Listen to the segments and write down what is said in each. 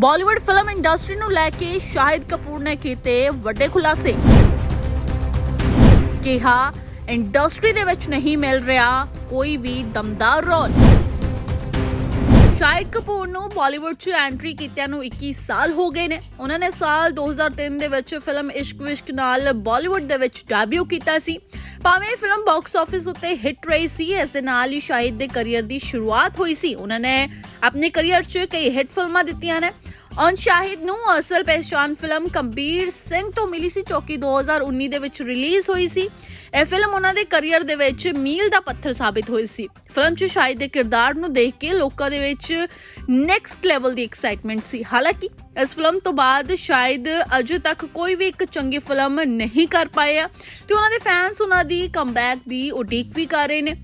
Bollywood film industry ਨੂੰ ਲੈ ਕੇ ਸ਼ਾਹਿਦ ਕਪੂਰ ਨੇ ਕੀਤੇ ਵੱਡੇ ਖੁਲਾਸੇ। ਕਿਹਾ, ਇੰਡਸਟਰੀ ਦੇ ਵਿੱਚ ਨਹੀਂ ਮਿਲ ਰਿਹਾ ਕੋਈ ਵੀ ਦਮਦਾਰ ਰੋਲ। ਸ਼ਾਹਿਦ ਕਪੂਰ ਨੂੰ ਬਾਲੀਵੁੱਡ 'ਚ ਐਂਟਰੀ ਕੀਤਿਆਂ ਨੂੰ 21 ਸਾਲ ਹੋ ਗਏ ਨੇ। ਉਹਨਾਂ ਨੇ ਸਾਲ 2003 ਦੇ ਵਿੱਚ ਫਿਲਮ ਇਸ਼ਕ ਵਿਸ਼ਕ ਨਾਲ ਬਾਲੀਵੁੱਡ ਦੇ ਵਿੱਚ ਡੈਬਿਊ ਕੀਤਾ ਸੀ। ਭਾਵੇਂ ਫਿਲਮ ਬਾਕਸ ਆਫਿਸ ਉੱਤੇ ਹਿੱਟ ਰਹੀ ਸੀ, ਇਸ ਦੇ ਨਾਲ ਹੀ ਸ਼ਾਹਿਦ ਦੇ ਕੈਰੀਅਰ ਦੀ ਸ਼ੁਰੂਆਤ ਹੋਈ ਸੀ। ਉਹਨਾਂ ਨੇ ਆਪਣੇ ਕੈਰੀਅਰ 'ਚ ਕਈ ਹਿੱਟ ਫਿਲਮਾਂ ਦਿੱਤੀਆਂ ਨੇ। ਔਨ ਸ਼ਾਹਿਦ ਨੂੰ ਅਸਲ ਪਹਿਚਾਨ ਫਿਲਮ ਕੰਬੀਰ ਸਿੰਘ ਤੋਂ ਮਿਲੀ ਸੀ, ਜੋ 2019 ਦੇ ਵਿੱਚ ਰਿਲੀਜ਼ ਹੋਈ ਸੀ। ਇਹ ਫਿਲਮ ਉਹਨਾਂ ਦੇ ਕੈਰੀਅਰ ਦੇ ਵਿੱਚ ਮੀਲ ਦਾ ਪੱਥਰ ਸਾਬਿਤ ਹੋਈ ਸੀ। ਫਿਲਮ 'ਚ ਸ਼ਾਹਿਦ ਦੇ ਕਿਰਦਾਰ ਨੂੰ ਦੇਖ ਕੇ ਲੋਕਾਂ ਦੇ ਵਿੱਚ ਨੈਕਸਟ ਲੈਵਲ ਦੀ ਐਕਸਾਈਟਮੈਂਟ ਸੀ। ਹਾਲਾਂਕਿ, ਇਸ ਫਿਲਮ ਤੋਂ ਬਾਅਦ ਸ਼ਾਇਦ ਅਜੇ ਤੱਕ ਕੋਈ ਵੀ ਇੱਕ ਚੰਗੀ ਫਿਲਮ ਨਹੀਂ ਕਰ ਪਾਇਆ ਤੇ ਉਹਨਾਂ ਦੇ ਫੈਨਸ ਉਹਨਾਂ ਦੀ ਕਮਬੈਕ ਦੀ ਉਡੀਕ ਵੀ ਕਰ ਰਹੇ ਨੇ।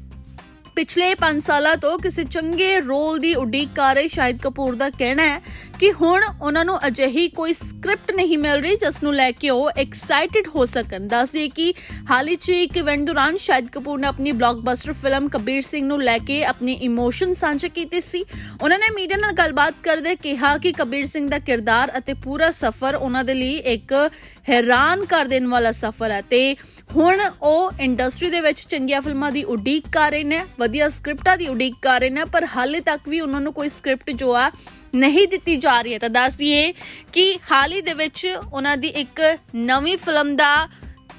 ਪਿਛਲੇ 5 ਸਾਲਾਂ ਤੋਂ ਕਿਸੇ ਚੰਗੇ ਰੋਲ ਦੀ ਉਡੀਕ ਕਰ ਰਹੇ ਸ਼ਾਹਿਦ ਕਪੂਰ ਦਾ ਕਹਿਣਾ ਹੈ ਕਿ ਹੁਣ ਉਹਨਾਂ ਨੂੰ ਅਜਿਹੀ ਕੋਈ ਸਕ੍ਰਿਪਟ ਨਹੀਂ ਮਿਲ ਰਹੀ ਜਿਸ ਨੂੰ ਲੈ ਕੇ ਉਹ ਐਕਸਾਈਟਿਡ ਹੋ ਸਕਣ। ਦੱਸਦੇ ਕਿ ਹਾਲ ਹੀ 'ਚ ਇੱਕ ਇਵੈਂਟ ਦੌਰਾਨ ਸ਼ਾਹਿਦ ਕਪੂਰ ਨੇ ਆਪਣੀ ਬਲੌਕਬਸਟਰ ਫਿਲਮ ਕਬੀਰ ਸਿੰਘ ਨੂੰ ਲੈ ਕੇ ਆਪਣੀ ਇਮੋਸ਼ਨ ਸਾਂਝੇ ਕੀਤੇ ਸੀ। ਉਹਨਾਂ ਨੇ ਮੀਡੀਆ ਨਾਲ ਗੱਲਬਾਤ ਕਰਦੇ ਕਿਹਾ ਕਿ ਕਬੀਰ ਸਿੰਘ ਦਾ ਕਿਰਦਾਰ ਅਤੇ ਪੂਰਾ ਸਫ਼ਰ ਉਹਨਾਂ ਦੇ ਲਈ ਇੱਕ ਹੈਰਾਨ ਕਰ ਦੇਣ ਵਾਲਾ ਸਫ਼ਰ ਹੈ ਤੇ ਹੁਣ ਉਹ ਇੰਡਸਟਰੀ ਦੇ ਵਿੱਚ ਚੰਗੀਆਂ ਫਿਲਮਾਂ ਦੀ ਉਡੀਕ ਕਰ ਰਹੇ ਨੇ। ਵਧੀਆ ਸਕ੍ਰਿਪਟਾਂ ਦੀ ਉਡੀਕ ਕਰ ਰਹੇ ਨੇ, ਪਰ ਹਾਲੇ ਤੱਕ ਵੀ ਉਹਨਾਂ ਨੂੰ ਕੋਈ ਸਕ੍ਰਿਪਟ ਜੋ ਆ ਨਹੀਂ ਦਿੱਤੀ ਜਾ ਰਹੀ ਹੈ। ਤਾਂ ਦੱਸ ਦਈਏ ਕਿ ਹਾਲ ਹੀ ਦੇ ਵਿੱਚ ਉਹਨਾਂ ਦੀ ਇੱਕ ਨਵੀਂ ਫਿਲਮ ਦਾ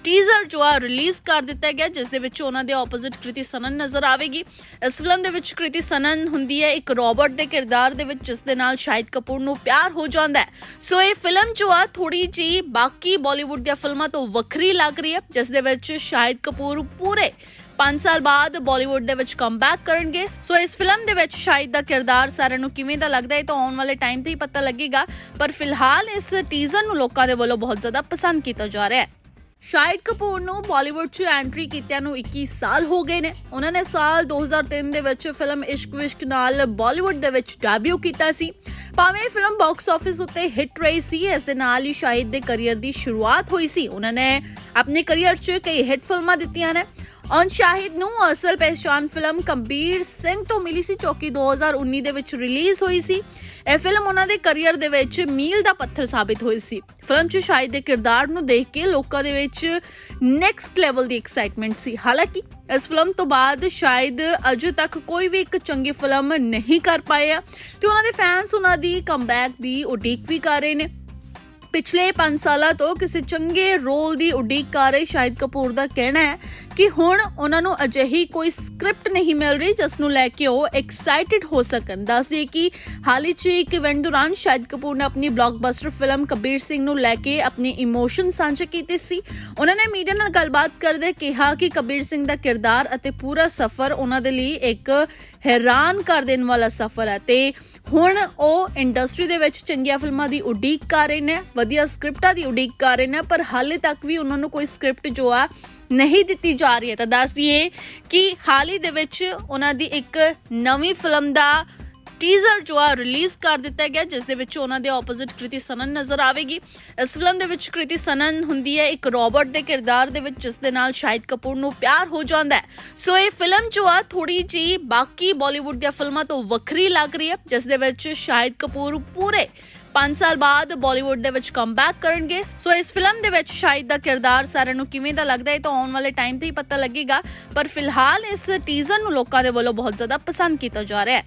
ਟੀਜ਼ਰ ਜੋ ਆ ਰਿਲੀਜ਼ ਕਰ ਦਿੱਤਾ ਗਿਆ, ਜਿਸ ਦੇ ਵਿੱਚ ਉਹਨਾਂ ਦੇ ਆਪੋਜ਼ਿਟ ਕ੍ਰਿਤੀ ਸਨਨ ਨਜ਼ਰ ਆਵੇਗੀ। ਇਸ ਫਿਲਮ ਦੇ ਵਿੱਚ ਕ੍ਰਿਤੀ ਸਨਨ ਹੁੰਦੀ ਹੈ ਇੱਕ ਰੋਬੋਟ ਦੇ ਕਿਰਦਾਰ ਦੇ ਵਿੱਚ, ਜਿਸ ਦੇ ਨਾਲ ਸ਼ਾਹਿਦ ਕਪੂਰ ਨੂੰ ਪਿਆਰ ਹੋ ਜਾਂਦਾ ਹੈ। ਸੋ ਇਹ ਫਿਲਮ ਜੋ ਆ ਥੋੜੀ ਜੀ ਬਾਕੀ ਬਾਲੀਵੁੱਡ ਦੀਆਂ ਫਿਲਮਾਂ ਤੋਂ ਵੱਖਰੀ ਲੱਗ ਰਹੀ ਹੈ, ਜਿਸ ਦੇ ਵਿੱਚ ਸ਼ਾਹਿਦ ਕਪੂਰ ਪੂਰੇ 5 ਸਾਲ ਬਾਅਦ ਬਾਲੀਵੁੱਡ ਦੇ ਵਿੱਚ ਕਮਬੈਕ ਕਰਨਗੇ। ਸੋ ਇਸ ਫਿਲਮ ਦੇ ਵਿੱਚ ਸ਼ਾਇਦ ਦਾ ਕਿਰਦਾਰ ਸਾਰਿਆਂ ਨੂੰ ਕਿਵੇਂ ਦਾ ਲੱਗਦਾ ਹੈ ਤਾਂ ਆਉਣ ਵਾਲੇ ਟਾਈਮ ਤੇ ਹੀ ਪਤਾ ਲੱਗੇਗਾ। ਪਰ ਫਿਲਹਾਲ ਇਸ ਟੀਜ਼ਰ ਨੂੰ ਲੋਕਾਂ ਦੇ ਵੱਲੋਂ ਬਹੁਤ ਜ਼ਿਆਦਾ ਪਸੰਦ ਕੀਤਾ ਜਾ ਰਿਹਾ ਹੈ। ਸ਼ਾਹਿਦ ਕਪੂਰ ਨੂੰ ਬਾਲੀਵੁੱਡ 'ਚ ਐਂਟਰੀ ਕੀਤਿਆਂ ਨੂੰ 21 ਸਾਲ ਹੋ ਗਏ ਨੇ। ਉਹਨਾਂ ਨੇ ਸਾਲ 2003 ਦੇ ਵਿੱਚ ਫਿਲਮ ਇਸ਼ਕ ਵਿਸ਼ਕ ਨਾਲ ਬਾਲੀਵੁੱਡ ਦੇ ਵਿੱਚ ਡੈਬਿਊ ਕੀਤਾ ਸੀ। ਭਾਵੇਂ ਇਹ ਫਿਲਮ ਬਾਕਸ ਆਫਿਸ ਉੱਤੇ ਹਿੱਟ ਰਹੀ ਸੀ, ਇਸ ਦੇ ਨਾਲ ਹੀ ਸ਼ਾਹਿਦ ਦੇ ਕੈਰੀਅਰ ਦੀ ਸ਼ੁਰੂਆਤ ਹੋਈ ਸੀ। ਉਹਨਾਂ ਨੇ ਆਪਣੇ ਕੈਰੀਅਰ 'ਚ ਕਈ ਹਿੱਟ ਫਿਲਮਾਂ ਦਿੱਤੀਆਂ ਨੇ। ਔਨ ਸ਼ਾਹਿਦ ਨੂੰ ਅਸਲ ਪਹਿਚਾਨ ਫਿਲਮ ਕੰਬੀਰ ਸਿੰਘ ਤੋਂ ਮਿਲੀ ਸੀ, ਜੋ ਕਿ 2019 ਦੇ ਵਿੱਚ ਰਿਲੀਜ਼ ਹੋਈ ਸੀ। ਇਹ ਫਿਲਮ ਉਹਨਾਂ ਦੇ ਕੈਰੀਅਰ ਦੇ ਵਿੱਚ ਮੀਲ ਦਾ ਪੱਥਰ ਸਾਬਿਤ ਹੋਈ ਸੀ। ਫਿਲਮ 'ਚ ਸ਼ਾਹਿਦ ਦੇ ਕਿਰਦਾਰ ਨੂੰ ਦੇਖ ਕੇ ਲੋਕਾਂ ਦੇ ਵਿੱਚ ਨੈਕਸਟ ਲੈਵਲ ਦੀ ਐਕਸਾਈਟਮੈਂਟ ਸੀ। ਹਾਲਾਂਕਿ, ਇਸ ਫਿਲਮ ਤੋਂ ਬਾਅਦ ਸ਼ਾਇਦ ਅਜੇ ਤੱਕ ਕੋਈ ਵੀ ਇੱਕ ਚੰਗੀ ਫਿਲਮ ਨਹੀਂ ਕਰ ਪਾਏ ਆ ਤੇ ਉਹਨਾਂ ਦੇ ਫੈਨਸ ਉਹਨਾਂ ਦੀ ਕਮਬੈਕ ਦੀ ਉਡੀਕ ਵੀ ਕਰ ਰਹੇ ਨੇ। ਪਿਛਲੇ 5 ਸਾਲਾਂ ਤੋਂ ਕਿਸੇ ਚੰਗੇ ਰੋਲ ਦੀ ਉਡੀਕ ਕਰ ਰਹੇ ਸ਼ਾਹਿਦ ਕਪੂਰ ਦਾ ਕਹਿਣਾ ਹੈ ਕਿ ਹੁਣ ਉਹਨਾਂ ਨੂੰ ਅਜਿਹੀ ਕੋਈ ਸਕ੍ਰਿਪਟ ਨਹੀਂ ਮਿਲ ਰਹੀ ਜਿਸ ਨੂੰ ਲੈ ਕੇ ਉਹ ਐਕਸਾਈਟਿਡ ਹੋ ਸਕਣ। ਦੱਸਦੇ ਕਿ ਹਾਲ ਹੀ 'ਚ ਇੱਕ ਇਵੈਂਟ ਦੌਰਾਨ ਸ਼ਾਹਿਦ ਕਪੂਰ ਨੇ ਆਪਣੀ ਬਲੌਕਬਸਟਰ ਫਿਲਮ ਕਬੀਰ ਸਿੰਘ ਨੂੰ ਲੈ ਕੇ ਆਪਣੀ ਇਮੋਸ਼ਨ ਸਾਂਝੇ ਕੀਤੇ ਸੀ। ਉਹਨਾਂ ਨੇ ਮੀਡੀਆ ਨਾਲ ਗੱਲਬਾਤ ਕਰਦੇ ਕਿਹਾ ਕਿ ਕਬੀਰ ਸਿੰਘ ਦਾ ਕਿਰਦਾਰ ਅਤੇ ਪੂਰਾ ਸਫ਼ਰ ਉਹਨਾਂ ਦੇ ਲਈ ਇੱਕ ਹੈਰਾਨ ਕਰ ਦੇਣ ਵਾਲਾ ਸਫ਼ਰ ਹੈ ਤੇ ਹੁਣ ਉਹ ਇੰਡਸਟਰੀ ਦੇ ਵਿੱਚ ਚੰਗੀਆਂ ਫਿਲਮਾਂ ਦੀ ਉਡੀਕ ਕਰ ਰਹੇ ਨੇ ਵਧੀਆ ਸਕ੍ਰਿਪਟਾਂ ਦੀ ਉਡੀਕ ਕਰ ਰਹੇ ਨੇ, ਪਰ ਹਾਲੇ ਤੱਕ ਵੀ ਉਹਨਾਂ ਨੂੰ ਕੋਈ ਸਕ੍ਰਿਪਟ ਜੋ ਆ ਨਹੀਂ ਦਿੱਤੀ ਜਾ ਰਹੀ ਹੈ। ਤਾਂ ਦੱਸ ਦਈਏ ਕਿ ਹਾਲ ਹੀ ਦੇ ਵਿੱਚ ਉਹਨਾਂ ਦੀ ਇੱਕ ਨਵੀਂ ਫਿਲਮ ਦਾ ਟੀਜ਼ਰ ਜੋ ਆ ਰਿਲੀਜ਼ ਕਰ ਦਿੱਤਾ ਗਿਆ, ਜਿਸ ਦੇ ਵਿੱਚ ਉਹਨਾਂ ਦੇ ਆਪੋਜ਼ਿਟ ਕ੍ਰਿਤੀ ਸਨਨ ਨਜ਼ਰ ਆਵੇਗੀ। ਇਸ ਫਿਲਮ ਦੇ ਵਿੱਚ ਕ੍ਰਿਤੀ ਸਨਨ ਹੁੰਦੀ ਹੈ ਇੱਕ ਰੋਬੋਟ ਦੇ ਕਿਰਦਾਰ ਦੇ ਵਿੱਚ, ਜਿਸ ਦੇ ਨਾਲ ਸ਼ਾਹਿਦ ਕਪੂਰ ਨੂੰ ਪਿਆਰ ਹੋ ਜਾਂਦਾ ਹੈ। ਸੋ ਇਹ ਫਿਲਮ ਜੋ ਆ ਥੋੜੀ ਜੀ ਬਾਕੀ ਬਾਲੀਵੁੱਡ ਦੀਆਂ ਫਿਲਮਾਂ ਤੋਂ ਵੱਖਰੀ ਲੱਗ ਰਹੀ ਹੈ, ਜਿਸ ਦੇ ਵਿੱਚ ਸ਼ਾਹਿਦ ਕਪੂਰ ਪੂਰੇ 5 ਸਾਲ ਬਾਅਦ ਬਾਲੀਵੁੱਡ ਦੇ ਵਿੱਚ ਕਮਬੈਕ ਕਰਨਗੇ। ਸੋ ਇਸ ਫਿਲਮ ਦੇ ਵਿੱਚ ਸ਼ਾਇਦ ਦਾ ਕਿਰਦਾਰ ਸਾਰਿਆਂ ਨੂੰ ਕਿਵੇਂ ਦਾ ਲੱਗਦਾ ਹੈ ਤਾਂ ਆਉਣ ਵਾਲੇ ਟਾਈਮ ਤੇ ਹੀ ਪਤਾ ਲੱਗੇਗਾ। ਪਰ ਫਿਲਹਾਲ ਇਸ ਟੀਜ਼ਰ ਨੂੰ ਲੋਕਾਂ ਦੇ ਵੱਲੋਂ ਬਹੁਤ ਜ਼ਿਆਦਾ ਪਸੰਦ ਕੀਤਾ ਜਾ ਰਿਹਾ ਹੈ।